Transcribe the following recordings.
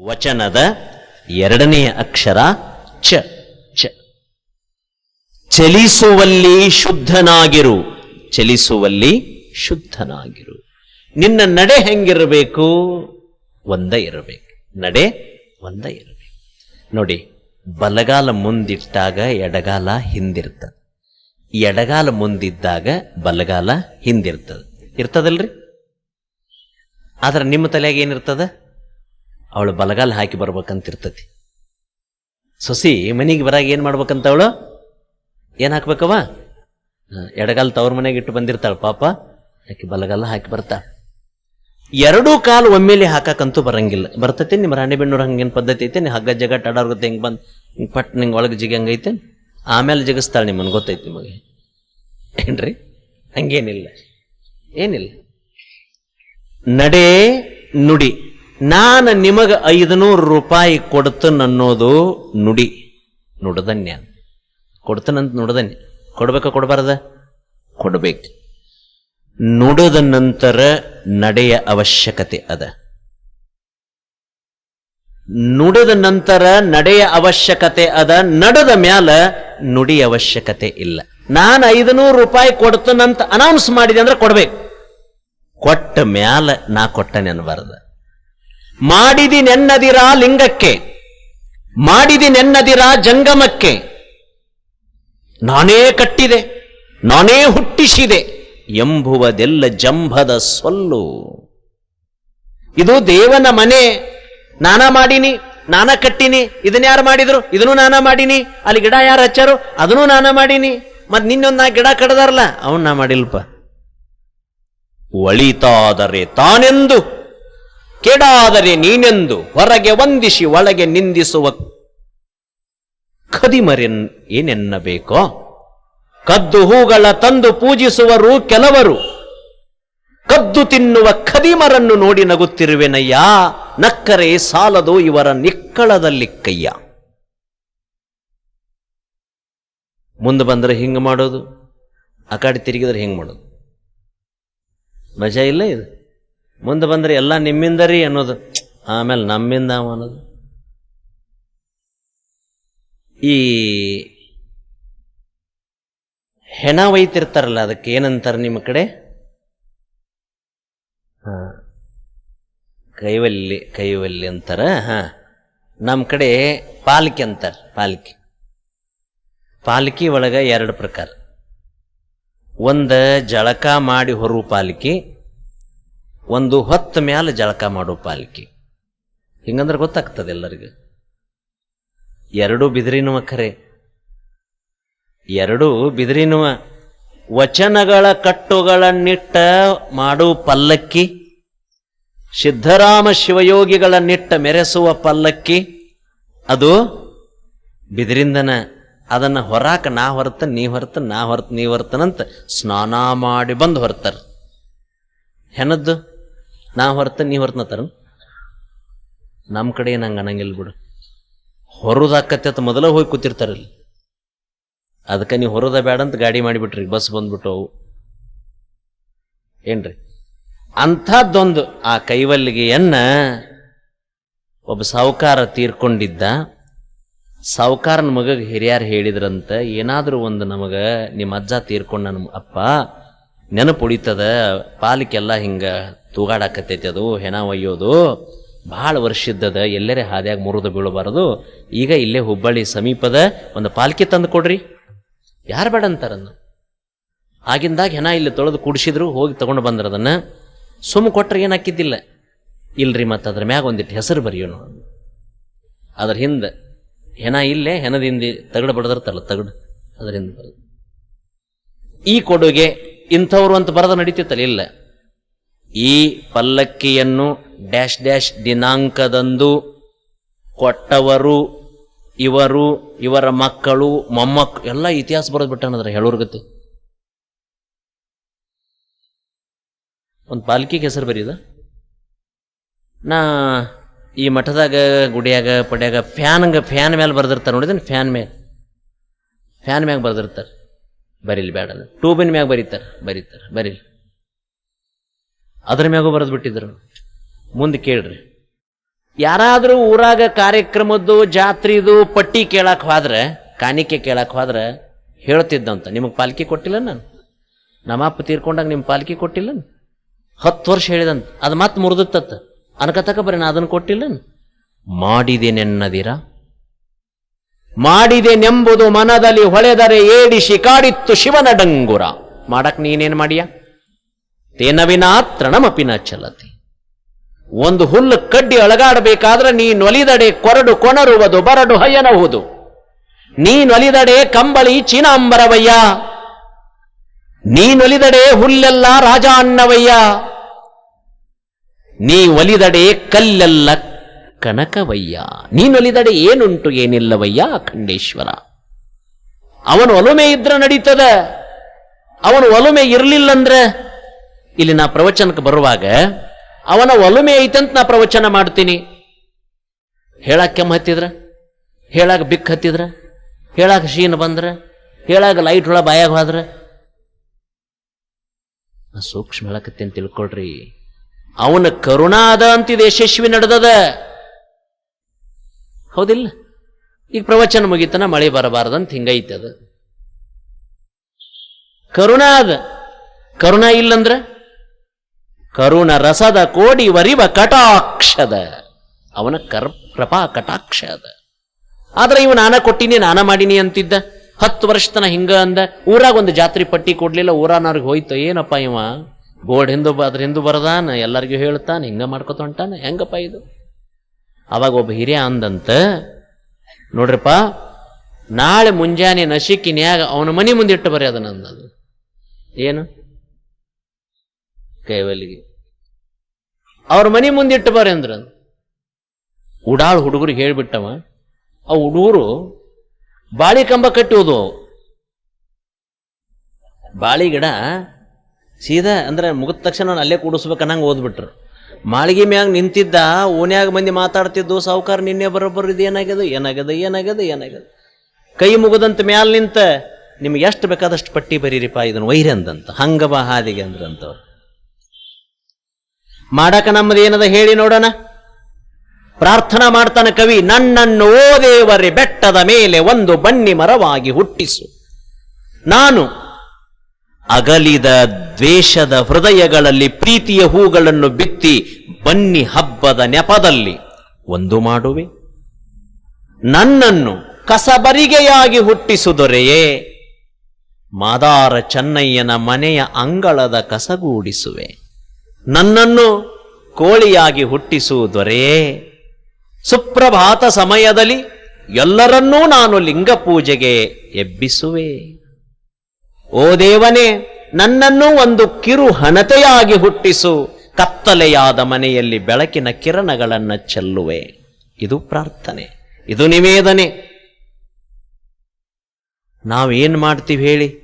ವಚನದ ಎರಡನೆಯ ಅಕ್ಷರ ಚ. ಚ. ಚಲಿಸುವಲ್ಲಿ ಶುದ್ಧನಾಗಿರು. ಚಲಿಸುವಲ್ಲಿ ಶುದ್ಧನಾಗಿರು. ನಿನ್ನ ನಡೆ ಹೆಂಗಿರಬೇಕು? ಒಂದ ಇರಬೇಕು. ನಡೆ ಒಂದ ಇರಬೇಕು. ನೋಡಿ, ಬಲಗಾಲ ಮುಂದಿಟ್ಟಾಗ ಎಡಗಾಲ ಹಿಂದಿರ್ತದೆ. ಎಡಗಾಲ ಮುಂದಿದ್ದಾಗ ಬಲಗಾಲ ಹಿಂದಿರ್ತದೆ. ಇರ್ತದಲ್ರಿ? ಆದ್ರೆ ನಿಮ್ಮ ತಲೆಯಾಗ ಏನಿರ್ತದ? ಅವಳು ಬಲಗಾಲ ಹಾಕಿ ಬರ್ಬೇಕಂತ ಇರ್ತತಿ ಸೊಸಿ, ಮನೆಗೆ ಬರಾಗ ಏನು ಮಾಡ್ಬೇಕಂತ ಅವಳು? ಏನು ಹಾಕ್ಬೇಕವ ಎಡಗಾಲ ತವ್ರ ಮನೆಗೆ ಇಟ್ಟು ಬಂದಿರ್ತಾಳ ಪಾಪ, ಆಕೆ ಬಲಗಾಲ ಹಾಕಿ ಬರ್ತಾಳೆ ಎರಡೂ ಕಾಲು ಒಮ್ಮೆಲೆ ಹಾಕಕ್ಕಂತೂ ಬರಂಗಿಲ್ಲ. ಬರ್ತೈತೆ, ನಿಮ್ಮ ರಾಣಿಬೆಣ್ಣೂರು ಹಂಗೇನು ಪದ್ಧತಿ ಐತೆ? ನೀ ಹಗ್ಗ ಜಗ ಟಡಾರ್ಗುತ್ತೆ ಹಿಂಗೆ ಬಂದು, ಹಿಂಗೆ ಪಟ್, ನಿಂಗೆ ಒಳಗೆ ಜಿಗಂಗೈತೆ ಆಮೇಲೆ ಜಗಿಸ್ತಾಳೆ ನಿಮ್ಮನ್ನು ಗೊತ್ತೈತಿ ನಿಮಗೆ. ಏನ್ರಿ? ಹಂಗೇನಿಲ್ಲ. ಏನಿಲ್ಲ. ನಡೆ, ನುಡಿ. ನಾನು ನಿಮಗೆ ಐದುನೂರು ರೂಪಾಯಿ ಕೊಡ್ತನನ್ನೋದು ನುಡಿ. ನುಡದನ್ಯ. ಕೊಡ್ತನಂತ ನುಡದನ್ಯ. ಕೊಡ್ಬೇಕ ಕೊಡಬಾರ್ದ? ಕೊಡಬೇಕು. ನುಡದ ನಂತರ ನಡೆಯ ಅವಶ್ಯಕತೆ ಅದ. ನುಡದ ನಂತರ ನಡೆಯ ಅವಶ್ಯಕತೆ ಅದ, ನಡೆದ ಮ್ಯಾಲ ನುಡಿ ಅವಶ್ಯಕತೆ ಇಲ್ಲ. ನಾನು ಐದುನೂರು ರೂಪಾಯಿ ಕೊಡ್ತೇನಂತ ಅನೌನ್ಸ್ ಮಾಡಿದೆ ಅಂದ್ರೆ ಕೊಡ್ಬೇಕು. ಕೊಟ್ಟ ಮ್ಯಾಲ ನಾ ಕೊಟ್ಟ ನೆನಬಾರ್ದ ಮಾಡಿದಿ ನೆನ್ನದಿರಾ ಲಿಂಗಕ್ಕೆ, ಮಾಡಿದಿ ನೆನ್ನದಿರಾ ಜಂಗಮಕ್ಕೆ. ನಾನೇ ಕಟ್ಟಿದೆ, ನಾನೇ ಹುಟ್ಟಿಸಿದೆ ಎಂಬುವುದೆಲ್ಲ ಜಂಭದ ಸೊಲ್ಲು. ಇದು ದೇವನ ಮನೆ, ನಾನ ಮಾಡಿನಿ, ನಾನ ಕಟ್ಟಿನಿ ಇದನ್ನ ಯಾರು ಮಾಡಿದ್ರು? ಇದನ್ನು ನಾನ ಮಾಡಿನಿ, ಅಲ್ಲಿ ಗಿಡ ಯಾರು ಹಚ್ಚಾರು? ಅದನ್ನು ನಾನಾ ಮಾಡಿನಿ. ಮತ್ ನಿನ್ನೊಂದು ಗಿಡ ಕಡದಾರಲ್ಲ, ಅವನ್ನ ಮಾಡಿಲ್ಪ. ಒಳಿತಾದರೆ ತಾನೆಂದು ಕೆಡಾದರೆ ನೀನೆಂದು ಹೊರಗೆ ವಂದಿಸಿ ಒಳಗೆ ನಿಂದಿಸುವ ಖದಿಮರೆನ್ ಏನೆನ್ನಬೇಕೋ? ಕದ್ದು ಹೂಗಳ ತಂದು ಪೂಜಿಸುವರು ಕೆಲವರು. ಕದ್ದು ತಿನ್ನುವ ಕದಿಮರನ್ನು ನೋಡಿ ನಗುತ್ತಿರುವೆನಯ್ಯ, ನಕ್ಕರೆ ಸಾಲದು ಇವರ ನಿಕ್ಕಳದಲ್ಲಿ ಕಯ್ಯ ಮುಂದೆ ಬಂದ್ರೆ ಹಿಂಗೆ ಮಾಡೋದು, ಆ ಕಡೆ ತಿರುಗಿದ್ರೆ ಹಿಂಗೆ ಮಾಡೋದು. ಮಜಾ ಇಲ್ಲ ಇದು? ಮುಂದೆ ಬಂದರೆ ಎಲ್ಲ ನಿಮ್ಮಿಂದ ರೀ ಅನ್ನೋದು. ಆಮೇಲೆ ನಮ್ಮಿಂದ ಅನ್ನೋದು. ಈ ಹೆಣ ಒಯ್ತಿರ್ತಾರಲ್ಲ ಅದಕ್ಕೆ ಏನಂತಾರೆ ನಿಮ್ಮ ಕಡೆ? ಹಾ. ಕೈವಲ್ಲಿ ಕೈವಲ್ಲಿ ಅಂತಾರ, ಹಾ. ನಮ್ಮ ಕಡೆ ಪಾಲ್ಕಿ ಅಂತಾರೆ, ಪಾಲ್ಕಿ. ಪಾಲ್ಕಿ ಒಳಗ ಎರಡು ಪ್ರಕಾರ. ಒಂದ ಜಳಕ ಮಾಡಿ ಹೊರು ಪಾಲ್ಕಿ ಒಂದು ಹೊತ್ತು ಮ್ಯಾಲೆ ಜಳಕ ಮಾಡು ಪಾಲ್ಕಿ. ಹಿಂಗಂದ್ರೆ ಗೊತ್ತಾಗ್ತದೆ ಎಲ್ಲರಿಗೂ. ಎರಡೂ ಬಿದಿರಿನುವ ಖರೆ ಎರಡೂ ಬಿದಿರಿನುವ ವಚನಗಳ ಕಟ್ಟುಗಳನ್ನಿಟ್ಟ ಮಾಡು ಪಲ್ಲಕ್ಕಿ, ಸಿದ್ಧರಾಮ ಶಿವಯೋಗಿಗಳನ್ನಿಟ್ಟ ಮೆರೆಸುವ ಪಲ್ಲಕ್ಕಿ, ಅದು ಬಿದಿರಿಂದನ ಅದನ್ನ ಹೊರಾಕ ನಾ ಹೊರತ, ನೀ ಹೊರತ, ನಾ ಹೊರತ, ನೀ ಹೊರತನಂತ ಸ್ನಾನ ಮಾಡಿ ಬಂದು ಹೊರತಾರ. ಹೆಣದ್ದು? ನಾ ಹೊರತ, ನೀ ಹೊರತನತ್ತಾರ ನಮ್ಮ ಕಡೆ ನಂಗೆ ಅನ್ನಂಗಿಲ್ಲ ಬಿಡು. ಹೊರದಾಕತ್ತೆ ಅಂತ ಮೊದಲ ಹೋಗಿ ಕೂತಿರ್ತಾರಲ್ಲಿ ಅದಕ್ಕೆ ನೀವು ಹೊರದ ಬೇಡ ಅಂತ ಗಾಡಿ ಮಾಡಿಬಿಟ್ರಿ, ಬಸ್ ಬಂದ್ಬಿಟ್ಟು ಅವು. ಏನ್ರಿ? ಅಂಥದ್ದೊಂದು ಆ ಕೈವಲ್ಲಿಗೆಯನ್ನ ಒಬ್ಬ ಸಾಹುಕಾರ ತೀರ್ಕೊಂಡಿದ್ದ. ಸಾಹುಕಾರನ ಮಗಗೆ ಹಿರಿಯರು ಹೇಳಿದ್ರಂತ, ಏನಾದರೂ ಒಂದು ನಮಗೆ ನಿಮ್ಮ ಅಜ್ಜ ತೀರ್ಕೊಂಡ ನಮ್ಮ ಅಪ್ಪ. ನೆನಪು ಉಳಿತದ ಪಾಲಿಕೆಲ್ಲ ಹಿಂಗ ತೂಗಾಡಾಕತ್ತೈತಿ ಅದು, ಹೆಣ ಒಯ್ಯೋದು, ಭಾಳ ವರ್ಷದ್ದದ ಎಲ್ಲರೇ ಹಾದ್ಯಾಗ ಮುರಿದು ಬೀಳಬಾರದು, ಈಗ ಇಲ್ಲೇ ಹುಬ್ಬಳ್ಳಿ ಸಮೀಪದ ಒಂದು ಪಾಲ್ಕಿ ತಂದು ಕೊಡ್ರಿ. ಯಾರು ಬೇಡ ಅಂತಾರನ್ನ ಆಗಿಂದಾಗ ಹೆಣ ಇಲ್ಲಿ ತೊಳೆದು ಕುಡಿಸಿದ್ರು, ಹೋಗಿ ತಗೊಂಡು ಬಂದ್ರ ಅದನ್ನ. ಸುಮ್ಮ ಕೊಟ್ರೆ ಏನು ಹಾಕಿದ್ದಿಲ್ಲ ಇಲ್ರಿ ಮತ್ತು ಅದ್ರ ಮ್ಯಾಗ ಒಂದಿಟ್ಟು ಹೆಸರು ಬರೆಯೋಣ ಅದ್ರ ಹಿಂದೆ ಹೆಣ ಇಲ್ಲೇ ಹೆಣದಿಂದ ತಗಡು ಬಡದಿರ್ತಲ್ಲ ತಗಡು, ಅದರಿಂದ ಈ ಕೊಡುಗೆ ಇಂಥವ್ರು ಅಂತ ಬರದ ನಡೀತಿತ್ತಲ್ಲ, ಇಲ್ಲ. ಈ ಪಲ್ಲಕ್ಕಿಯನ್ನು ಡ್ಯಾಶ್ ಡ್ಯಾಶ್ ದಿನಾಂಕದಂದು ಕೊಟ್ಟವರು, ಇವರು, ಇವರ ಮಕ್ಕಳು, ಮೊಮ್ಮಕ್, ಎಲ್ಲ ಇತಿಹಾಸ ಬರೋದು ಬಿಟ್ಟಾನದ್ರ ಹೇಳೋರ್ ಗತಿ ಒಂದು ಪಾಲ್ಕಿಗೆ ಹೆಸರು ಬರೀದ? ನಾ ಈ ಮಠದಾಗ, ಗುಡಿಯಾಗ, ಪಡ್ಯಾಗ, ಫ್ಯಾನ್ಗ, ಫ್ಯಾನ್ ಮೇಲೆ ಬರ್ದಿರ್ತಾರೆ ನೋಡಿದ್ರೆ ಫ್ಯಾನ್ ಮೇಲೆ ಫ್ಯಾನ್ ಮ್ಯಾಗ ಬರ್ದಿರ್ತಾರೆ. ಬರೀಲಿ, ಬೇಡ ಟೂಬಿನ ಮ್ಯಾಗ ಬರೀತಾರೆ ಬರೀತಾರೆ, ಬರೀಲಿ. ಅದ್ರ ಮ್ಯಾಗೂ ಬರೆದು ಬಿಟ್ಟಿದ್ರು ಮುಂದೆ ಕೇಳ್ರಿ. ಯಾರಾದರೂ ಊರಾಗ ಕಾರ್ಯಕ್ರಮದ್ದು, ಜಾತ್ರಿದು ಪಟ್ಟಿ ಕೇಳಕ್ ಹೋದ್ರೆ, ಕಾಣಿಕೆ ಕೇಳಕ್ ಹೋದ್ರೆ ಹೇಳ್ತಿದ್ದಂತ. ನಿಮಗೆ ಪಾಲ್ಕಿ ಕೊಟ್ಟಿಲ್ಲ ನಾನು? ನಮ್ಮಪ್ಪ ತೀರ್ಕೊಂಡಾಗ ನಿಮ್ಮ ಪಾಲ್ಕಿ ಕೊಟ್ಟಿಲ್ಲ ಹತ್ತು ವರ್ಷ ಹೇಳಿದಂತ. ಅದು ಮತ್ತೆ ಮುರಿದತ್ತ ಅನ್ಕತಕ ಬರೀ ನಾ ಅದನ್ನು ಕೊಟ್ಟಿಲ್ಲ ಮಾಡಿದೆನೆನ್ನದಿರ? ಮಾಡಿದೆನೆಂಬುದು ಮನದಲ್ಲಿ ಹೊಳೆದರೆ ಏಡಿಸಿ ಕಾಡಿತ್ತು ಶಿವನ ಡಂಗುರ. ಮಾಡಕ್ ನೀನೇನ್ ಮಾಡಿಯ? ತೇನವಿನ ತೃಣಮಪಿನ ಚಲತಿ. ಒಂದು ಹುಲ್ಲು ಕಡ್ಡಿ ಅಳಗಾಡಬೇಕಾದ್ರೆ ನೀನೊಲಿದಡೆ ಕೊರಡು ಕೊಣರುವುದು ಬರಡು ಹಯ್ಯನಹುದು. ನೀ ನೊಲಿದಡೆ ಕಂಬಳಿ ಚೀನಾಂಬರವಯ್ಯ ನೀನೊಲಿದಡೆ ಹುಲ್ಲೆಲ್ಲ ರಾಜ ಅನ್ನವಯ್ಯ. ನೀ ಒಲಿದಡೆ ಕಲ್ಲೆಲ್ಲ ಕನಕವಯ್ಯ. ನೀನೊಲಿದಡೆ ಏನುಂಟು ಏನಿಲ್ಲವಯ್ಯ ಅಖಂಡೇಶ್ವರ ಅವನು ಒಲುಮೆ ಇದ್ರೆ ನಡೀತದ. ಅವನು ಒಲುಮೆ ಇರ್ಲಿಲ್ಲಂದ್ರೆ, ಇಲ್ಲಿ ನಾ ಪ್ರವಚನಕ್ಕೆ ಬರುವಾಗ, ಅವನ ಒಲುಮೆ ಐತಂತ ನಾ ಪ್ರವಚನ ಮಾಡ್ತೀನಿ. ಹೇಳಾಕ ಕೆಮ್ಮ ಹತ್ತಿದ್ರ? ಹೇಳಾಕ ಬಿಕ್ ಹತ್ತಿದ್ರ? ಹೇಳಾಕ ಶೀನ್ ಬಂದ್ರ? ಹೇಳಾಗ ಲೈಟ್ ಒಳ ಬಾಯಾಗ ಹೋದ್ರ? ಸೂಕ್ಷ್ಮ ಹೇಳಕತ್ತೇನೆ ತಿಳ್ಕೊಳ್ರಿ. ಅವನ ಕರುಣಾದ ಅಂತಿದೆ, ಯಶಸ್ವಿ ನಡೆದದ. ಹೌದಿಲ್ಲ? ಈಗ ಪ್ರವಚನ ಮುಗಿತನ ಮಳೆ ಬರಬಾರ್ದಂತ ಹಿಂಗೈತೆ ಅದು. ಕರುಣಾ ಅದ. ಕರುಣ ಇಲ್ಲಂದ್ರ? ಕರುಣ ರಸದ ಕೋಡಿ ವರಿವ ಕಟಾಕ್ಷದ. ಅವನ ಕರ್ ಕೃಪಾ ಕಟಾಕ್ಷ ಅದ. ಆದ್ರೆ ಇವ ನಾನ ಕೊಟ್ಟಿನಿ, ನಾನ ಮಾಡಿನಿ ಅಂತಿದ್ದ. ಹತ್ತು ವರ್ಷ ತನ ಹಿಂಗ ಅಂದ. ಊರಾಗ ಒಂದು ಜಾತ್ರೆ ಪಟ್ಟಿ ಕೊಡ್ಲಿಲ್ಲ, ಊರಾನವ್ರಿಗೆ ಹೋಯ್ತು. ಏನಪ್ಪ ಇವ? ಬೋರ್ಡ್ ಹಿಂದೂ ಅದ್ರ ಹಿಂದೂ ಬರದಾನ, ಎಲ್ಲರಿಗೂ ಹೇಳ್ತಾನೆ, ಹಿಂಗ ಮಾಡ್ಕೊತ ಹೊಂಟಾನ, ಹೆಂಗಪ್ಪ ಇದು? ಅವಾಗ ಒಬ್ಬ ಹಿರಿಯ ಅಂದಂತ, ನೋಡ್ರಪ್ಪ, ನಾಳೆ ಮುಂಜಾನೆ ನಶಿಕಿನ್ಯಾಗ ಅವನ ಮುಂದೆ ಇಟ್ಟು ಬರೀ ಅದನ್ನ ಅಂದದು ಏನು? ಕೈವಲ್ಲಿಗೆ ಅವ್ರ ಮನೆ ಮುಂದೆ ಇಟ್ಟು ಬರ್ರಿ ಅಂದ್ರ. ಉಡಾಳ್ ಹುಡುಗರಿಗೆ ಹೇಳ್ಬಿಟ್ಟವ, ಆ ಹುಡುಗರು ಬಾಳಿ ಕಂಬ ಕಟ್ಟುವುದು ಬಾಳಿ ಗಿಡ ಸೀದಾ ಅಂದ್ರೆ ಮುಗಿದ ತಕ್ಷಣ ನಾನು ಅಲ್ಲೇ ಕೂಡಿಸ್ಬೇಕನ್ನಂಗೆ ಓದ್ಬಿಟ್ರು. ಮಾಳಿಗೆ ಮ್ಯಾಗ ನಿಂತಿದ್ದ ಓನ್ಯಾಗ ಮಂದಿ ಮಾತಾಡ್ತಿದ್ದು, ಸಾವುಕಾರ ನಿನ್ನೆ ಬರೋಬ್ಬರ ಇದು ಏನಾಗ್ಯದ ಏನಾಗ್ಯದ ಏನಾಗ್ಯದ ಏನಾಗ್ಯದ. ಕೈ ಮುಗದಂತ ಮ್ಯಾಲ ನಿಂತ, ನಿಮ್ಗೆ ಎಷ್ಟು ಬೇಕಾದಷ್ಟು ಪಟ್ಟಿ ಬರೀರಿಪ್ಪ ಇದನ್ನು ವೈರಿ ಅಂದಂತ, ಹಂಗ ಬಾ ಹಾದಿಗೆ ಅಂದ್ರಂತವ್ರು ಮಾಡಕ ನಮ್ಮದು ಏನದ ಹೇಳಿ ನೋಡೋಣ. ಪ್ರಾರ್ಥನಾ ಮಾಡ್ತಾನೆ ಕವಿ, ನನ್ನನ್ನು ಓ ದೇವರೇ, ಬೆಟ್ಟದ ಮೇಲೆ ಒಂದು ಬನ್ನಿ ಮರವಾಗಿ ಹುಟ್ಟಿಸು. ನಾನು ಅಗಲಿದ ದ್ವೇಷದ ಹೃದಯಗಳಲ್ಲಿ ಪ್ರೀತಿಯ ಹೂಗಳನ್ನು ಬಿತ್ತಿ ಬನ್ನಿ ಹಬ್ಬದ ನೆಪದಲ್ಲಿ. ಒಂದು ಮಾಡುವೆ. ನನ್ನನ್ನು ಕಸಬರಿಗೆಯಾಗಿ ಹುಟ್ಟಿಸುದೊರೆಯೇ ಮಾದಾರ ಚೆನ್ನಯ್ಯನ ಮನೆಯ ಅಂಗಳದ ಕಸಗೂಡಿಸುವೆ. ನನ್ನನ್ನು ಕೋಳಿಯಾಗಿ ಹುಟ್ಟಿಸುವುದೊರೆಯೇ ಸುಪ್ರಭಾತ ಸಮಯದಲ್ಲಿ ಎಲ್ಲರನ್ನೂ ನಾನು ಲಿಂಗ ಪೂಜೆಗೆ ಎಬ್ಬಿಸುವೆ. ಓ ದೇವನೇ, ನನ್ನನ್ನು ಒಂದು ಕಿರು ಹಣತೆಯಾಗಿ ಹುಟ್ಟಿಸು. ಕತ್ತಲೆಯಾದ ಮನೆಯಲ್ಲಿ ಬೆಳಕಿನ ಕಿರಣಗಳನ್ನು ಚೆಲ್ಲುವೆ. ಇದು ಪ್ರಾರ್ಥನೆ. ಇದು ನಿವೇದನೆ. ನಾವೇನ್ ಮಾಡ್ತೀವಿ ಹೇಳಿ?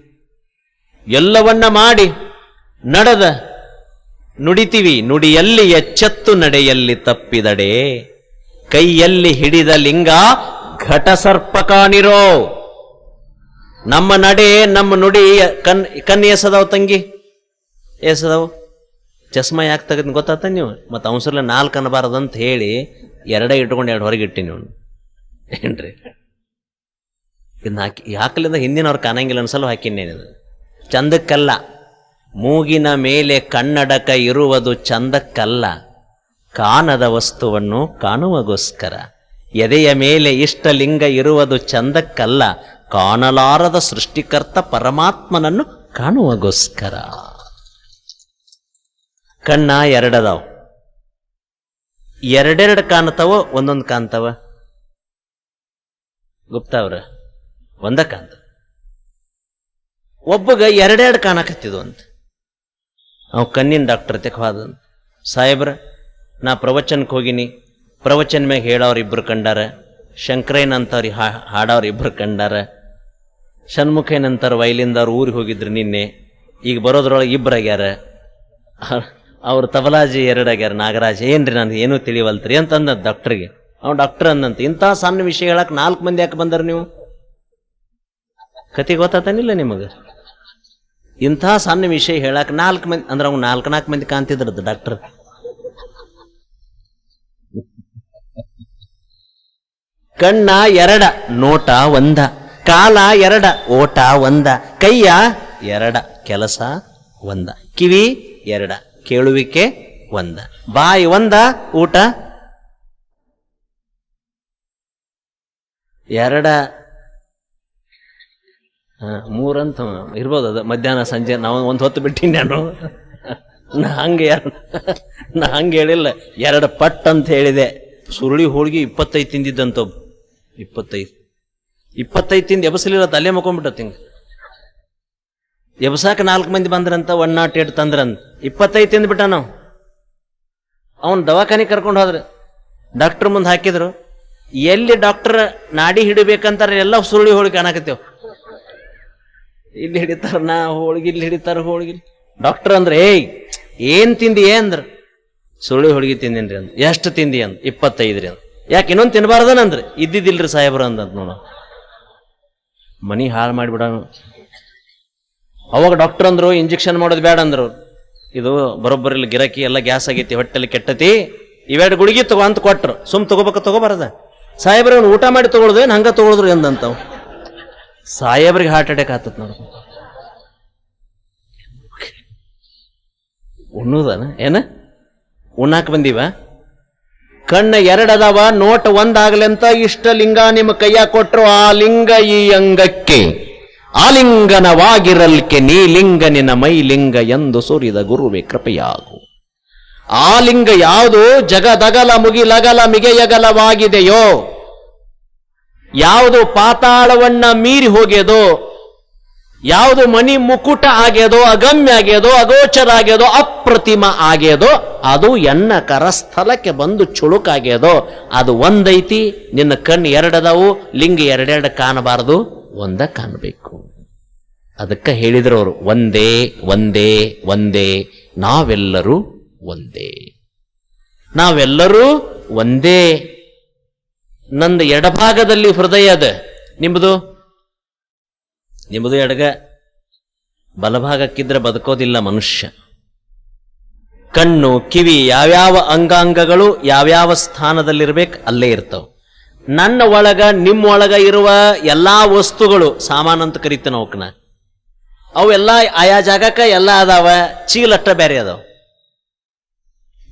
ಎಲ್ಲವನ್ನ ಮಾಡಿ ನಡೆದ ನುಡಿತೀವಿ. ನುಡಿಯಲ್ಲಿ ಎಚ್ಚತ್ತು ನಡೆಯಲ್ಲಿ ತಪ್ಪಿದಡೆ. ಕೈಯಲ್ಲಿ ಹಿಡಿದ ಲಿಂಗ ಘಟಸರ್ಪ ಕಾಣಿರೋ ನಮ್ಮ ನಡೆ, ನಮ್ಮ ನುಡಿ ಕಣ್ ಕಣ್ ಎಸದವ ತಂಗಿ? ಎಸದವು ಚಸ್ಮಾ ಯಾಕೆ ತೆಗೆದ್ ಗೊತ್ತಾತ ನೀವು? ಮತ್ತು ಅವಸರ್ಲ ನಾಲ್ಕು ಅಂತ ಹೇಳಿ ಎರಡೇ ಇಟ್ಕೊಂಡು ಎರಡು ಹೊರಗೆ ಇಟ್ಟಿ ನೀವು ಏನ್ರಿ? ಇದನ್ನ ಹಾಕಿ ಹಾಕಲಿಂದ ಹಿಂದಿನವ್ರು ಕಾಣಂಗಿಲ್ಲ ಅನ್ಸಲು ಹಾಕಿನೇನಿದು ಚಂದಕ್ಕಲ್ಲ. ಮೂಗಿನ ಮೇಲೆ ಕನ್ನಡಕ ಇರುವುದು ಚಂದಕ್ಕಲ್ಲ. ಕಾಣದ ವಸ್ತುವನ್ನು ಕಾಣುವಗೋಸ್ಕರ. ಎದೆಯ ಮೇಲೆ ಇಷ್ಟಲಿಂಗ ಇರುವುದು ಚಂದಕ್ಕಲ್ಲ. ಕಾಣಲಾರದ ಸೃಷ್ಟಿಕರ್ತ ಪರಮಾತ್ಮನನ್ನು ಕಾಣುವಗೋಸ್ಕರ. ಕಣ್ಣ ಎರಡದಾವ್. ಎರಡೆರಡು ಕಾಣ್ತಾವ, ಒಂದೊಂದು ಕಾಣ್ತಾವ? ಗುಪ್ತ ಅವ್ರ ಒಂದ ಕಾಂತ ಒಬ್ಬಗ ಎರಡೆರಡು ಕಾಣಕತ್ತಿದ್ವು ಅಂತ ಅವ್ ಕಣ್ಣಿನ ಡಾಕ್ಟರ್ ತೆಕ್ ಹೋದಂತ ಸಾಹೇಬ್ರ, ನಾ ಪ್ರವಚನಕ್ಕೆ ಹೋಗಿನಿ. ಪ್ರವಚನ ಮ್ಯಾಗ ಹೇಳೋರು ಇಬ್ರು ಕಂಡಾರ. ಶಂಕರಯ್ಯನಂತವ್ರಿ ಹಾ ಹಾಡೋರು ಇಬ್ರು ಕಂಡಾರ. ಷಣ್ಮುಖಯ್ಯನಂತಾರ ವೈಲಿಂದವ್ರು ಊರಿಗೆ ಹೋಗಿದ್ರು ನಿನ್ನೆ. ಈಗ ಬರೋದ್ರೊಳಗೆ ಇಬ್ಬರಾಗ್ಯಾರ ಅವ್ರು ತಬಲಾಜಿ ಎರಡಾಗ್ಯಾರ ನಾಗರಾಜ್. ಏನ್ರಿ ನಾನು ಏನೂ ತಿಳಿವಲ್ತ್ರಿ ಅಂತ ಅಂದ ಡಾಕ್ಟರ್ಗೆ. ಅವ್ನು ಡಾಕ್ಟರ್ ಅಂದಂತ ಇಂಥ ಸಣ್ಣ ವಿಷಯ ಹೇಳಕ್ ನಾಲ್ಕು ಮಂದಿ ಯಾಕೆ ಬಂದಾರ ನೀವು? ಕತೆ ಗೊತ್ತಾತನಿಲ್ಲ ನಿಮಗೆ? ಇಂಥ ಸಣ್ಣ ವಿಷಯ ಹೇಳಕ್ ನಾಲ್ಕು ಮಂದಿ, ಅಂದ್ರೆ ಅವ್ನು ನಾಲ್ಕು ನಾಲ್ಕು ಮಂದಿ ಕಾಣ್ತಿದ್ರದ್ದು ಡಾಕ್ಟರ್. ಕಣ್ಣ ಎರಡ, ನೋಟ ಒಂದ. ಕಾಲ ಎರಡ, ಓಟ ಒಂದ, ಕೈಯ ಎರಡ, ಕೆಲಸ ಒಂದ, ಕಿವಿ ಎರಡ, ಕೇಳುವಿಕೆ ಒಂದ, ಬಾಯಿ ಒಂದ, ಊಟ ಎರಡ. ಮೂರಂತ ಇರ್ಬೋದು ಅದು, ಮಧ್ಯಾಹ್ನ, ಸಂಜೆ, ನಾವು ಒಂದು ಹೊತ್ತು ಬಿಟ್ಟಿನಿ ನಾನು. ನಾ ಹಂಗೆ ನಾ ಹಂಗೆ ಹೇಳಿಲ್ಲ, ಎರಡು ಪಟ್ ಅಂತ ಹೇಳಿದೆ. ಸುರುಳಿ ಹೋಳಿಗೆ ಇಪ್ಪತ್ತೈದು ತಿಂದಿದ್ದಂತ. ಇಪ್ಪತ್ತೈದು. ಇಪ್ಪತ್ತೈದು ತಿಂದು ಎಬಸಲಿಲ್ಲ ತಲೆ ಮಕ್ಕೊಂಡ್ಬಿಟ್ಟತ್ ಹಿಂಗೆ ಎಬಸಾಕ ನಾಲ್ಕು ಮಂದಿ ಬಂದ್ರಂತ ಒನ್ ನಾಟ್ ಏಟ್ ತಂದ್ರಂತ. ಇಪ್ಪತ್ತೈದು ತಿಂದ್ಬಿಟ್ಟ ನಾವು. ಅವನು ದವಾಖಾನೆ ಕರ್ಕೊಂಡು ಹೋದ್ರೆ. ಡಾಕ್ಟರ್ ಮುಂದೆ ಹಾಕಿದ್ರು, ಎಲ್ಲಿ ಡಾಕ್ಟರ್ ನಾಡಿ ಹಿಡಿಬೇಕಂತಾರೆ ಎಲ್ಲ ಸುರುಳಿ ಹೋಳಿಗೆ ಕಾಣಕತ್ತೇವು. ಇಲ್ಲಿ ಹಿಡಿತಾರ ನಾ, ಹೋಳಿಗೆ, ಇಲ್ಲಿ ಹಿಡಿತಾರ, ಹೋಳಿಗೆ. ಡಾಕ್ಟರ್ ಅಂದ್ರೆ, ಏಯ್, ಏನ್ ತಿಂದಿ ಅಂದ್ರ. ಸುರುಳಿ ಹೋಳಿಗೆ ತಿಂದಿನ್ರಿ ಅಂದ್ರೆ. ಎಷ್ಟು ತಿಂದಿ ಅಂದ್ ಇಪ್ಪತ್ತೈದ್ರಿ ಅಂದ್ ಯಾಕೆ ಇನ್ನೊಂದು ತಿನ್ಬಾರ್ದನಂದ್ರಿ? ಇದ್ದಿದ್ದಿಲ್ರಿ ಸಾಹೇಬ್ರ ಅಂದಂತ ನೋಡ. ಮನಿ ಹಾಳು ಮಾಡಿಬಿಡೋಣ. ಅವಾಗ ಡಾಕ್ಟರ್ ಅಂದರು ಇಂಜೆಕ್ಷನ್ ಮಾಡೋದು ಬೇಡ ಅಂದರು. ಇದು ಬರೋಬ್ಬರಿಲ್ಲ ಗಿರಾಕಿ, ಎಲ್ಲ ಗ್ಯಾಸ್ ಆಗೈತಿ, ಹೊಟ್ಟೆಲಿ ಕೆಟ್ಟತಿ. ಇವೆರಡು ಗುಳಿಗೆ ತಗೋ ಅಂತ ಕೊಟ್ರು. ಸುಮ್ ತಗೋಬೇಕ, ತಗೋಬಾರದ. ಸಾಹೇಬ್ರ, ಅವ್ನು ಊಟ ಮಾಡಿ ತಗೊಳ್ದು ಏನು ಹಂಗ ತಗೊಳಿದ್ರು ಎಂದಂತವ್. ಸಾಹೇಬ್ರಿಗೆ ಹಾರ್ಟ್ ಅಟ್ಯಾಕ್ ಆತತ್ ನೋಡು. ಉಣ್ಣುದನ? ಏನ? ಉಣ್ಣಾಕ ಬಂದೀವ? ಕಣ್ಣ ಎರಡದವ, ನೋಟ ಒಂದಾಗ್ಲೆಂತ ಇಷ್ಟ ಲಿಂಗ ನಿಮ್ಮ ಕೈಯ ಕೊಟ್ಟರು ಆ ಲಿಂಗ ಈ ಅಂಗಕ್ಕೆ. ಆಲಿಂಗನವಾಗಿರಲ್ಕೆ ನೀ ಲಿಂಗ ಮೈ ಲಿಂಗ ಎಂದು ಸುರಿದ ಗುರುವೆ ಕೃಪೆಯಾಗು. ಆ ಲಿಂಗ ಯಾವುದು? ಜಗದಗಲ ಮುಗಿಲಗಲ ಮಿಗೆಯಗಲವಾಗಿದೆಯೋ? ಯಾವುದು ಪಾತಾಳವನ್ನ ಮೀರಿ ಹೋಗ್ಯದೋ ಯಾವುದು ಮಣಿ ಮುಕುಟ ಆಗ್ಯದೋ, ಅಗಮ್ಯ ಆಗ್ಯದೋ, ಅಗೋಚರ ಆಗ್ಯದೋ, ಅಪ್ರತಿಮ ಆಗ್ಯದೋ, ಅದು ಎನ್ನ ಕರಸ್ಥಲಕ್ಕೆ ಬಂದು ಚುಳುಕಾಗ್ಯದೋ ಅದು ಒಂದೈತಿ, ನಿನ್ನ ಕಣ್ಣು ಎರಡದವು, ಲಿಂಗ ಎರಡೆರಡು ಕಾಣಬಾರದು, ಒಂದ ಕಾಣಬೇಕು. ಅದಕ್ಕೆ ಹೇಳಿದ್ರು ಅವರು, ಒಂದೇ ಒಂದೇ ಒಂದೇ, ನಾವೆಲ್ಲರೂ ಒಂದೇ. ನಾವೆಲ್ಲರೂ ಒಂದೇ. ನಂದು ಎಡಭಾಗದಲ್ಲಿ ಅದ ನಿಮ್ಮದು ನಿಮ್ಮದು ಎಡಗ ಬಲಭಾಗಕ್ಕಿದ್ರೆ ಬದುಕೋದಿಲ್ಲ ಮನುಷ್ಯ. ಕಣ್ಣು, ಕಿವಿ ಯಾವ್ಯಾವ ಅಂಗಾಂಗಗಳು ಯಾವ್ಯಾವ ಸ್ಥಾನದಲ್ಲಿರ್ಬೇಕು ಅಲ್ಲೇ ಇರ್ತವೆ. ನನ್ನ ಒಳಗ, ನಿಮ್ಮ ಒಳಗ ಇರುವ ಎಲ್ಲಾ ವಸ್ತುಗಳು, ಸಾಮಾನು ಅಂತ ಕರಿತೇನೆ ಅವಕ್ಕನ ಅವೆಲ್ಲ ಆಯಾ ಜಾಗಕ್ಕೆ ಎಲ್ಲ ಅದಾವ, ಚೀಲಟ್ಟ ಬೇರೆ ಅದಾವ.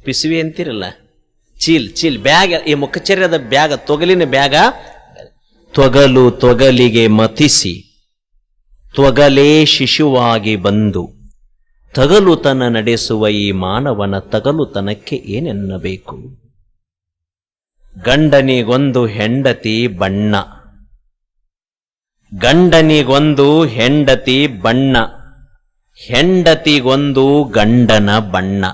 ಪಿಸುವಿ ಅಂತಿರಲ್ಲ? ಚೀಲ್ ಚೀಲ್, ಬ್ಯಾಗ್, ಈ ಮುಖಚರ್ಯದ ಬ್ಯಾಗ, ತೊಗಲಿನ ಬ್ಯಾಗ, ತೊಗಲು ತೊಗಲಿಗೆ ಮತಿಸಿ. ತ್ವಗಲೇ ಶಿಶುವಾಗಿ ಬಂದು ತಗಲುತನ ನಡೆಸುವ ಈ ಮಾನವನ ತಗಲುತನಕ್ಕೆ ಏನೆನ್ನಬೇಕು? ಗಂಡನಿಗೊಂದು ಹೆಂಡತಿ ಬಣ್ಣ. ಗಂಡನಿಗೊಂದು ಹೆಂಡತಿ ಬಣ್ಣ. ಹೆಂಡತಿಗೊಂದು ಗಂಡನ ಬಣ್ಣ.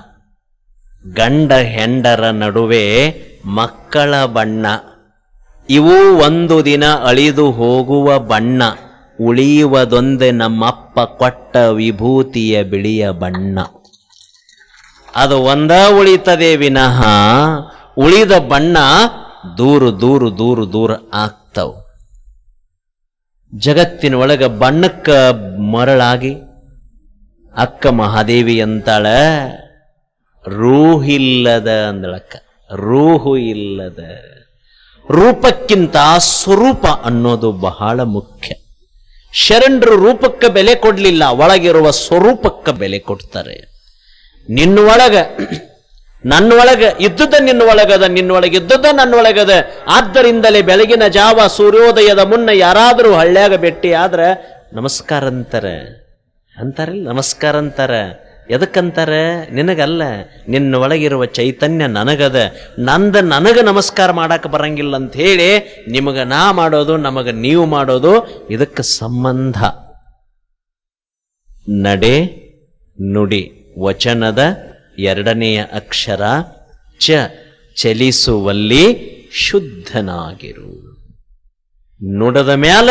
ಗಂಡ ಹೆಂಡರ ನಡುವೆ ಮಕ್ಕಳ ಬಣ್ಣ. ಇವು ಒಂದು ದಿನ ಅಳಿದು ಹೋಗುವ ಬಣ್ಣ. ಉಳಿಯುವುದೊಂದೇ ನಮ್ಮಪ್ಪ ಕೊಟ್ಟ ವಿಭೂತಿಯ ಬಿಳಿಯ ಬಣ್ಣ. ಅದು ಒಂದ ಉಳಿತದೆ ವಿನಃ, ಉಳಿದ ಬಣ್ಣ ದೂರು ದೂರು ದೂರು ದೂರ ಆಗ್ತವು. ಜಗತ್ತಿನ ಒಳಗ ಬಣ್ಣಕ್ಕ ಮರಳಾಗಿ, ಅಕ್ಕ ಮಹಾದೇವಿ ಅಂತಾಳ, ರೂಹಿಲ್ಲದ ಅಂದಳಕ್ಕ, ರೂಹು ಇಲ್ಲದ, ರೂಪಕ್ಕಿಂತ ಸ್ವರೂಪ ಅನ್ನೋದು ಬಹಳ ಮುಖ್ಯ. ಶರಣರು ರೂಪಕ್ಕೆ ಬೆಲೆ ಕೊಡಲಿಲ್ಲ, ಒಳಗಿರುವ ಸ್ವರೂಪಕ್ಕೆ ಬೆಲೆ ಕೊಡ್ತಾರೆ. ನಿನ್ನೊಳಗ ನನ್ನೊಳಗ ಇದ್ದುದ ನಿನ್ನೊಳಗದ ನಿನ್ನೊಳಗೆ ಇದ್ದುದ ನನ್ನೊಳಗದ ಆದ್ದರಿಂದಲೇ ಬೆಳಗಿನ ಜಾವ ಸೂರ್ಯೋದಯದ ಮುನ್ನ ಯಾರಾದರೂ ಹಳ್ಳ್ಯಾಗ ಭೇಟಿ ಆದ್ರೆ ನಮಸ್ಕಾರ ಅಂತಾರೆ ಅಂತಾರಿಲ್ಲ ನಮಸ್ಕಾರ ಅಂತಾರ ಎದಕ್ಕಂತಾರ? ನಿನಗಲ್ಲ. ನಿನ್ನ ಒಳಗಿರುವ ಚೈತನ್ಯ ನನಗದ. ನಂದ ನನಗೆ ನಮಸ್ಕಾರ ಮಾಡಕ್ಕೆ ಬರಂಗಿಲ್ಲ ಅಂತ ಹೇಳಿ ನಿಮಗೆ ನಾ ಮಾಡೋದು, ನಮಗ ನೀವು ಮಾಡೋದು, ಇದಕ್ಕೆ ಸಂಬಂಧ. ನಡೆ, ನುಡಿ, ವಚನದ ಎರಡನೆಯ ಅಕ್ಷರ ಚ, ಚಲಿಸುವಲ್ಲಿ ಶುದ್ಧನಾಗಿರು. ನುಡದ ಮ್ಯಾಲ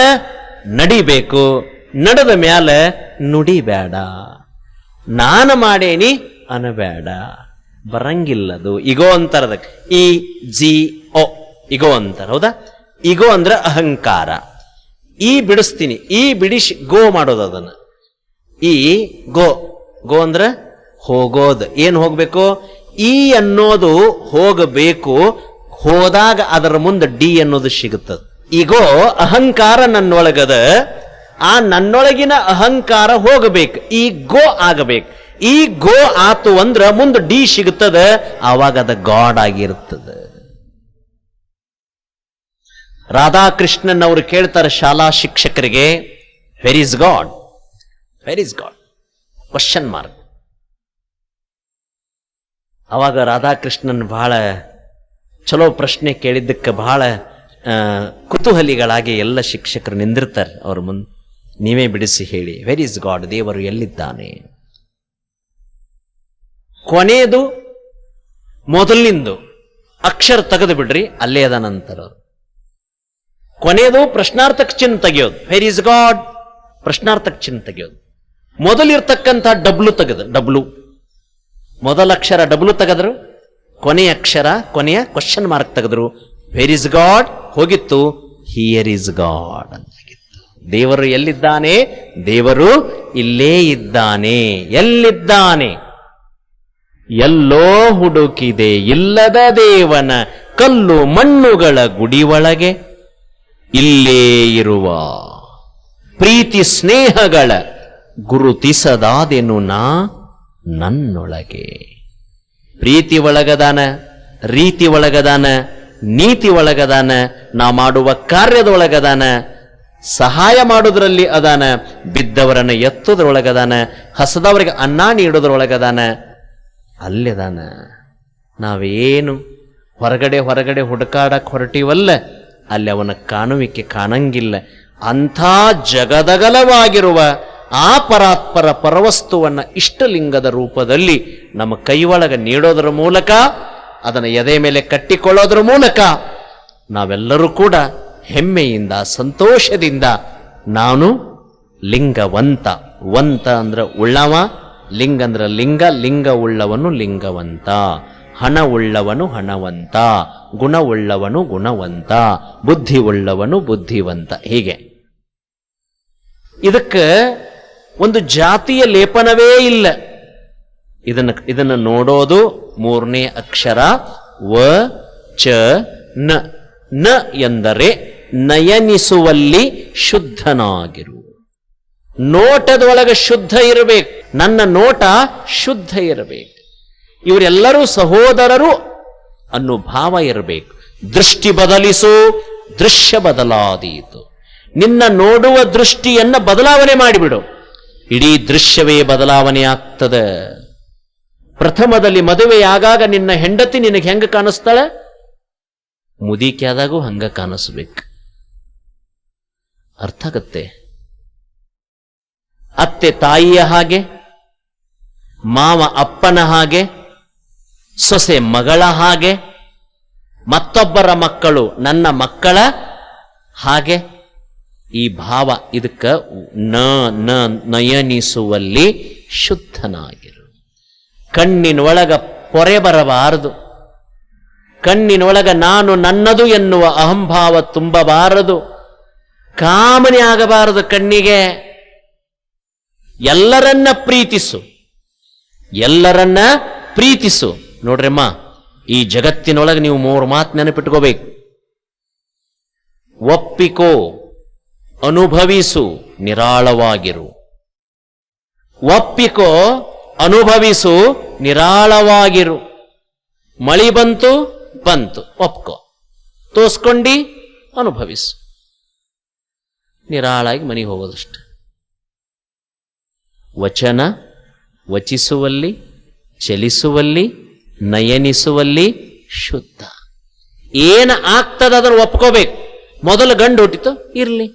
ನಡಿಬೇಕು, ನಡೆದ ಮ್ಯಾಲ ನುಡಿಬೇಡ. ನಾನು ಮಾಡೇನಿ ಅನಬೇಡ ಬರಂಗಿಲ್ಲದು. ಇಗೋ ಅಂತಾರ ಅದಕ್ಕೆ ಇ ಜಿ ಓ ಇಗೋ ಅಂತಾರ. ಹೌದಾ? ಇಗೋ ಅಂದ್ರೆ ಅಹಂಕಾರ. ಈ ಬಿಡಿಸ್ತೀನಿ. ಈ ಬಿಡಿಸಿ ಗೋ ಮಾಡೋದು ಅದನ್ನ. ಈ ಗೋ. ಗೋ ಅಂದ್ರೆ ಹೋಗೋದು. ಏನು ಹೋಗಬೇಕು? ಈ ಅನ್ನೋದು ಹೋಗಬೇಕು. ಹೋದಾಗ ಅದರ ಮುಂದೆ ಡಿ ಅನ್ನೋದು ಸಿಗುತ್ತದೆ. ಈಗೋ ಅಹಂಕಾರ ನನ್ನೊಳಗದ ಆ ನನ್ನೊಳಗಿನ ಅಹಂಕಾರ ಹೋಗಬೇಕು. ಈ ಗೋ ಆಗಬೇಕು. ಈ ಗೋ ಆತು ಅಂದ್ರ ಮುಂದೆ ಡಿ ಸಿಗುತ್ತದ ಆವಾಗ ಅದ ಗಾಡ್ ಆಗಿರ್ತದ ರಾಧಾಕೃಷ್ಣನ್ ಅವರು ಕೇಳ್ತಾರೆ ಶಾಲಾ ಶಿಕ್ಷಕರಿಗೆ where is God where is God question mark ಅವಾಗ ರಾಧಾಕೃಷ್ಣನ್ ಬಹಳ ಚಲೋ ಪ್ರಶ್ನೆ ಕೇಳಿದ್ದಕ್ಕೆ ಬಹಳ ಕುತೂಹಲಿಗಳಾಗಿ ಎಲ್ಲ ಶಿಕ್ಷಕರು ನಿಂದಿರ್ತಾರೆ ಅವ್ರ ಮುಂದೆ. ನೀವೇ ಬಿಡಿಸಿ ಹೇಳಿ ವೆರ್ ಇಸ್ ಗಾಡ್ ದೇವರು ಎಲ್ಲಿದ್ದಾನೆ? ಕೊನೆಯದು ಮೊದಲಿಂದು ಅಕ್ಷರ ತೆಗೆದು ಬಿಡ್ರಿ, ಅಲ್ಲೇ ಅದ ನಂತರ. ಕೊನೆಯದು, ಪ್ರಶ್ನಾರ್ಥಕ ಚಿನ್ನ ತೆಗೆಯೋದು. ವೆರ್ ಇಸ್ ಗಾಡ್ ಪ್ರಶ್ನಾರ್ಥಕ ಚಿನ್ನ ತೆಗೆಯೋದು. ಮೊದಲಿರ್ತಕ್ಕಂಥ ಡಬ್ಲು ತೆಗೆದು ಡಬ್ಲು ಮೊದಲ ಅಕ್ಷರ ಡಬ್ಲು ತೆಗೆದ್ರು, ಕೊನೆಯ ಅಕ್ಷರ, ಕೊನೆಯ ಕ್ವಶನ್ ಮಾರ್ಕ್ ತೆಗೆದ್ರು. ವೆರ್ ಇಸ್ ಗಾಡ್ ಹೋಗಿತ್ತು ಹಿಯರ್ ಇಸ್ ಗಾಡ್ ಅಂತಾಗಿತ್ತು ದೇವರು ಎಲ್ಲಿದ್ದಾನೆ? ದೇವರು ಇಲ್ಲೇ ಇದ್ದಾನೆ. ಎಲ್ಲಿದ್ದಾನೆ? ಎಲ್ಲೋ ಹುಡುಕಿದೆ ಇಲ್ಲದ ದೇವನ ಕಲ್ಲು ಮಣ್ಣುಗಳ ಗುಡಿ ಒಳಗೆ. ಇಲ್ಲೇ ಇರುವ ಪ್ರೀತಿ ಸ್ನೇಹಗಳ ಗುರುತಿಸದಾದೆನು ನಾ ನನ್ನೊಳಗೆ. ಪ್ರೀತಿ ಒಳಗದಾನ, ರೀತಿ ಒಳಗದಾನ, ನೀತಿ ಒಳಗದಾನ, ನಾ ಮಾಡುವ ಕಾರ್ಯದ ಒಳಗದಾನ ಸಹಾಯ ಮಾಡೋದ್ರಲ್ಲಿ ಅದಾನ, ಬಿದ್ದವರನ್ನ ಎತ್ತೋದ್ರೊಳಗದಾನ, ಹಸದವರಿಗೆ ಅನ್ನ ನೀಡೋದ್ರೊಳಗದಾನ ಅಲ್ಲಿದಾನ ನಾವೇನು ಹೊರಗಡೆ ಹೊರಗಡೆ ಹುಡುಕಾಡಕ್ ಹೊರಟಿವಲ್ಲ, ಅಲ್ಲಿ ಅವನ ಕಾಣುವಿಕೆ ಕಾಣಂಗಿಲ್ಲ. ಅಂಥ ಜಗದಗಲವಾಗಿರುವ ಆ ಪರಾತ್ಪರ ಪರವಸ್ತುವನ್ನ ಇಷ್ಟಲಿಂಗದ ರೂಪದಲ್ಲಿ ನಮ್ಮ ಕೈಯೊಳಗೆ ನೀಡೋದರ ಮೂಲಕ, ಅದನ್ನು ಎದೆ ಮೇಲೆ ಕಟ್ಟಿಕೊಳ್ಳೋದ್ರ ಮೂಲಕ ನಾವೆಲ್ಲರೂ ಕೂಡ ಹೆಮ್ಮೆಯಿಂದ, ಸಂತೋಷದಿಂದ ನಾನು ಲಿಂಗವಂತ. ವಂತ ಅಂದ್ರೆ ಉಳ್ಳವ, ಲಿಂಗ ಅಂದ್ರೆ ಲಿಂಗ ಲಿಂಗ ಉಳ್ಳವನು ಲಿಂಗವಂತ. ಹಣ ಉಳ್ಳವನು ಹಣವಂತ. ಗುಣ ಉಳ್ಳವನು ಗುಣವಂತ. ಬುದ್ಧಿ ಉಳ್ಳವನು ಬುದ್ಧಿವಂತ. ಹೀಗೆ. ಇದಕ್ಕೆ ಒಂದು ಜಾತಿಯ ಲೇಪನವೇ ಇಲ್ಲ. ಇದನ್ನ, ಇದನ್ನು ನೋಡೋದು ಮೂರನೇ ಅಕ್ಷರ ವ, ಚ, ನ. ನ ಎಂದರೆ ನಯನಿಸುವಲ್ಲಿ ಶುದ್ಧನಾಗಿರು. ನೋಟದೊಳಗೆ ಶುದ್ಧ ಇರಬೇಕು. ನನ್ನ ನೋಟ ಶುದ್ಧ ಇರಬೇಕು. ಇವರೆಲ್ಲರೂ ಸಹೋದರರು ಅನ್ನೋ ಭಾವ ಇರಬೇಕು. ದೃಷ್ಟಿ ಬದಲಿಸು, ದೃಶ್ಯ ಬದಲಾದೀತು. ನಿನ್ನ ನೋಡುವ ದೃಷ್ಟಿಯನ್ನ ಬದಲಾವಣೆ ಮಾಡಿಬಿಡು. ಇಡೀ ದೃಶ್ಯವೇ ಬದಲಾವಣೆ ಆಗ್ತದೆ. ಪ್ರಥಮದಲ್ಲಿ ಮದುವೆಯಾಗಾಗ ನಿನ್ನ ಹೆಂಡತಿ ನಿನಗೆ ಹೆಂಗ ಕಾಣಿಸ್ತಾಳೆ? ಮುದಿಕೆ ಆದಾಗೂ ಹಂಗ ಕಾಣಿಸ್ಬೇಕು. ಅರ್ಥ ಆಗತ್ತೆ. ಅತ್ತೆ ತಾಯಿಯ ಹಾಗೆ, ಮಾವ ಅಪ್ಪನ ಹಾಗೆ, ಸೊಸೆ ಮಗಳ ಹಾಗೆ, ಮತ್ತೊಬ್ಬರ ಮಕ್ಕಳು ನನ್ನ ಮಕ್ಕಳ ಹಾಗೆ, ಈ ಭಾವ ಇದಕ್ಕ ನ ನ ನಯನಿಸುವಲ್ಲಿ ಶುದ್ಧನಾಗಿರು. ಕಣ್ಣಿನೊಳಗ ಪೊರೆ ಬರಬಾರದು. ಕಣ್ಣಿನೊಳಗ ನಾನು ನನ್ನದು ಎನ್ನುವ ಅಹಂಭಾವ ತುಂಬಬಾರದು. ಕಾಮನೆ ಆಗಬಾರದು ಕಣ್ಣಿಗೆ. ಎಲ್ಲರನ್ನ ಪ್ರೀತಿಸು. ಎಲ್ಲರನ್ನ ಪ್ರೀತಿಸು. ನೋಡ್ರಮ್ಮ, ಈ ಜಗತ್ತಿನೊಳಗೆ ನೀವು ಮೂರು ಮಾತು ನೆನಪಿಟ್ಕೋಬೇಕು. ಒಪ್ಪಿಕೋ, ಅನುಭವಿಸು, ನಿರಾಳವಾಗಿರು. ಒಪ್ಪಿಕೋ, ಅನುಭವಿಸು, ನಿರಾಳವಾಗಿರು. ಮಳಿ ಬಂತು ಬಂತು. ಒಪ್ಕೋ. ತೋಸ್ಕೊಂಡಿ, ಅನುಭವಿಸು. ನಿರಾಳಾಗಿ ಮನೆಗೆ ಹೋಗೋದಷ್ಟೆ. ವಚನ ವಚಿಸುವಲ್ಲಿ, ಚಲಿಸುವಲ್ಲಿ, ನಯನಿಸುವಲ್ಲಿ ಶುದ್ಧ. ಏನ ಆಗ್ತದ ಅದನ್ನು ಒಪ್ಕೋಬೇಕು. ಮೊದಲು ಗಂಡು ಹುಟ್ಟಿತು, ಇರ್ಲಿ.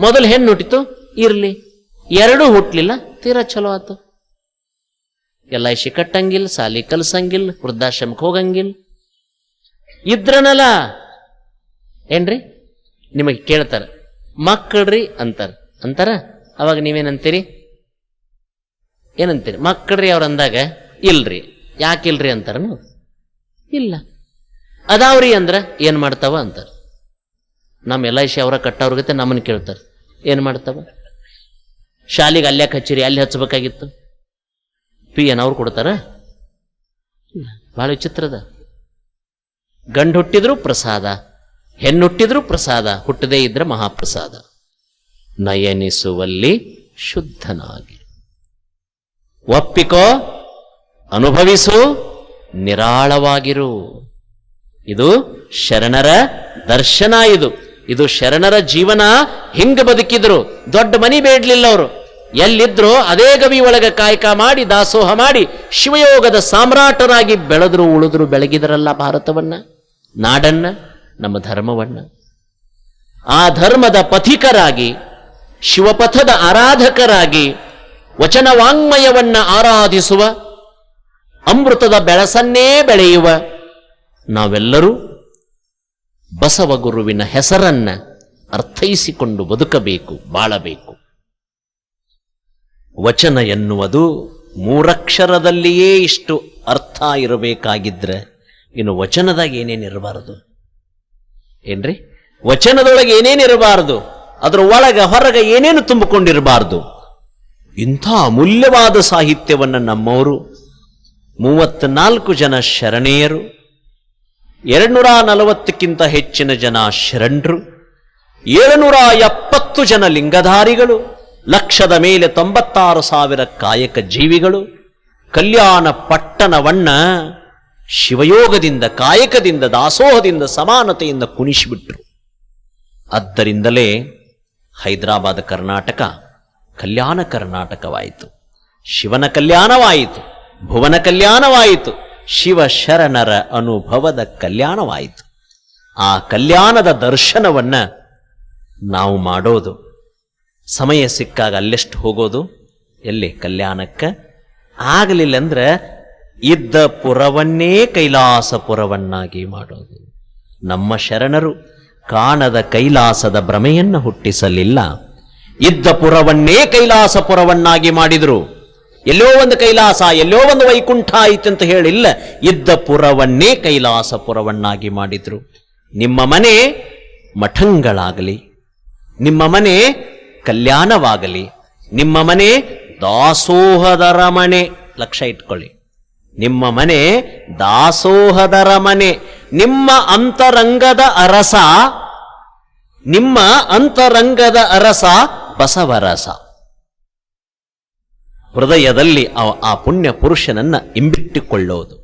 ಮೊದಲು ಹೆಣ್ಣು ಹುಟ್ಟಿತು, ಇರ್ಲಿ. ಎರಡೂ ಹುಟ್ಟಲಿಲ್ಲ ತೀರಾ ಚಲೋ ಆತು. ಎಲ್ಲ ಕಟ್ಟಂಗಿಲ್ಲ, ಸಾಲಿ ಕಲ್ಸಂಗಿಲ್ಲ, ವೃದ್ಧಾಶ್ರಮಕ್ಕೆ ಹೋಗಂಗಿಲ್ಲ. ಇದ್ರನಲ್ಲ, ಏನ್ರಿ? ನಿಮಗೆ ಕೇಳ್ತಾರ ಮಕ್ಕಳ್ರಿ ಅಂತಾರೆ. ಅಂತಾರ? ಅವಾಗ ನೀವೇನಂತೀರಿ? ಏನಂತೀರಿ? ಮಕ್ಕಳ್ರಿ ಅವ್ರು ಅಂದಾಗ ಇಲ್ರಿ. ಯಾಕಿಲ್ರಿ ಅಂತಾರನು ಇಲ್ಲ. ಅದಾವ್ರಿ ಅಂದ್ರ ಏನ್ ಮಾಡ್ತಾವ ಅಂತಾರ. ನಮ್ಮ ಎಲ್ ಐ ಸಿ ಅವರ ಕಟ್ಟವ್ರಿಗತ್ತೆ ನಮ್ಮನ್ನು ಕೇಳ್ತಾರೆ. ಏನ್ ಮಾಡ್ತಾವ? ಶಾಲೆಗೆ ಅಲ್ಲೇ ಹಚ್ಚಿರಿ ಅಲ್ಲಿ ಹಚ್ಚಬೇಕಾಗಿತ್ತು ಪಿ ಎನ್ ಅವ್ರು ಕೊಡ್ತಾರ? ಬಹಳ ಭಾಳ ವಿಚಿತ್ರದ ಗಂಡು ಹುಟ್ಟಿದ್ರು ಪ್ರಸಾದ. ಹೆಣ್ಣುಟ್ಟಿದ್ರೂ ಪ್ರಸಾದ, ಹುಟ್ಟದೇ ಇದ್ರೆ ಮಹಾಪ್ರಸಾದ. ನಯನಿಸುವಲ್ಲಿ ಶುದ್ಧನಾಗಿ. ಒಪ್ಪಿಕೋ, ಅನುಭವಿಸು, ನಿರಾಳವಾಗಿರು. ಇದು ಶರಣರ ದರ್ಶನ ಇದು. ಇದು ಶರಣರ ಜೀವನ, ಹಿಂಗ ಬದುಕಿದ್ರು. ದೊಡ್ಡ ಮನಿ ಬೇಡ್ಲಿಲ್ಲ ಅವರು. ಎಲ್ಲಿದ್ರು ಅದೇ ಗವಿ ಒಳಗ ಕಾಯಕ ಮಾಡಿ, ದಾಸೋಹ ಮಾಡಿ, ಶಿವಯೋಗದ ಸಾಮ್ರಾಟರಾಗಿ ಬೆಳೆದ್ರು, ಉಳಿದ್ರು, ಬೆಳಗಿದರಲ್ಲ ಭಾರತವನ್ನ, ನಾಡನ್ನ. ನಮ್ಮ ಧರ್ಮವನ್ನು. ಆ ಧರ್ಮದ ಪಥಿಕರಾಗಿ, ಶಿವಪಥದ ಆರಾಧಕರಾಗಿ ವಚನ ವಾಂಗ್ಮಯವನ್ನ ಆರಾಧಿಸುವ, ಅಮೃತದ ಬೆಳಸನ್ನೇ ಬೆಳೆಯುವ ನಾವೆಲ್ಲರೂ ಬಸವ ಗುರುವಿನ ಹೆಸರನ್ನ ಅರ್ಥೈಸಿಕೊಂಡು ಬದುಕಬೇಕು, ಬಾಳಬೇಕು. ವಚನ ಎನ್ನುವುದು ಮೂರಕ್ಷರದಲ್ಲಿಯೇ ಇಷ್ಟು ಅರ್ಥ ಇರಬೇಕಾಗಿದ್ರೆ, ಇನ್ನು ವಚನದಾಗ ಏನೇನಿರಬಾರದು? ಏನ್ರಿ? ವಚನದೊಳಗೆ ಏನೇನಿರಬಾರದು ಅದರ ಒಳಗ ಹೊರಗ ಏನೇನು ತುಂಬಿಕೊಂಡಿರಬಾರದು? ಇಂಥ ಅಮೂಲ್ಯವಾದ ಸಾಹಿತ್ಯವನ್ನು ನಮ್ಮವರು ಮೂವತ್ನಾಲ್ಕು ಜನ ಶರಣೆಯರು, ಎರಡುನೂರ ನಲವತ್ತಕ್ಕಿಂತ ಹೆಚ್ಚಿನ ಜನ ಶರಣರು, ಏಳುನೂರ ಎಪ್ಪತ್ತು ಜನ ಲಿಂಗಧಾರಿಗಳು, ಲಕ್ಷದ ಮೇಲೆ ತೊಂಬತ್ತಾರು ಸಾವಿರ ಕಾಯಕ ಜೀವಿಗಳು, ಕಲ್ಯಾಣ ಪಟ್ಟಣವನ್ನ ಶಿವಯೋಗದಿಂದ, ಕಾಯಕದಿಂದ, ದಾಸೋಹದಿಂದ, ಸಮಾನತೆಯಿಂದ ಕುಣಿಸಿಬಿಟ್ರು. ಆದ್ದರಿಂದಲೇ ಹೈದರಾಬಾದ್ ಕರ್ನಾಟಕ ಕಲ್ಯಾಣ ಕರ್ನಾಟಕವಾಯಿತು. ಶಿವನ ಕಲ್ಯಾಣವಾಯಿತು, ಭುವನ ಕಲ್ಯಾಣವಾಯಿತು, ಶಿವ ಶರಣರ ಅನುಭವದ ಕಲ್ಯಾಣವಾಯಿತು. ಆ ಕಲ್ಯಾಣದ ದರ್ಶನವನ್ನ ನಾವು ಮಾಡೋದು. ಸಮಯ ಸಿಕ್ಕಾಗ ಅಲ್ಲೆಷ್ಟು ಹೋಗೋದು? ಎಲ್ಲಿ? ಕಲ್ಯಾಣಕ್ಕೆ? ಆಗಲಿಲ್ಲ ಅಂದ್ರೆ ಇದ್ದ ಪುರವನ್ನೇ ಕೈಲಾಸಪುರವನ್ನಾಗಿ ಮಾಡೋದು. ನಮ್ಮ ಶರಣರು ಕಾಣದ ಕೈಲಾಸದ ಭ್ರಮೆಯನ್ನು ಹುಟ್ಟಿಸಲಿಲ್ಲ. ಇದ್ದ ಪುರವನ್ನೇ ಕೈಲಾಸಪುರವನ್ನಾಗಿ ಮಾಡಿದ್ರು. ಎಲ್ಲೋ ಒಂದು ಕೈಲಾಸ, ಎಲ್ಲೋ ಒಂದು ವೈಕುಂಠ ಆಯಿತಂತ ಹೇಳಿಲ್ಲ. ಇದ್ದ ಪುರವನ್ನೇ ಕೈಲಾಸಪುರವನ್ನಾಗಿ ಮಾಡಿದ್ರು. ನಿಮ್ಮ ಮನೆ ಮಠಂಗಳಾಗಲಿ, ನಿಮ್ಮ ಮನೆ ಕಲ್ಯಾಣವಾಗಲಿ, ನಿಮ್ಮ ಮನೆ ದಾಸೋಹದರ ಮನೆ ಲಕ್ಷ್ಯ ಇಟ್ಕೊಳ್ಳಿ. ನಿಮ್ಮ ಮನೆ ದಾಸೋಹದರ ಮನೆ, ನಿಮ್ಮ ಅಂತರಂಗದ ಅರಸ, ನಿಮ್ಮ ಅಂತರಂಗದ ಅರಸ ಬಸವರಸ. ಹೃದಯದಲ್ಲಿ ಆ- ಪುಣ್ಯ ಪುರುಷನನ್ನ ಇಂಬಿಟ್ಟುಕೊಳ್ಳೋದು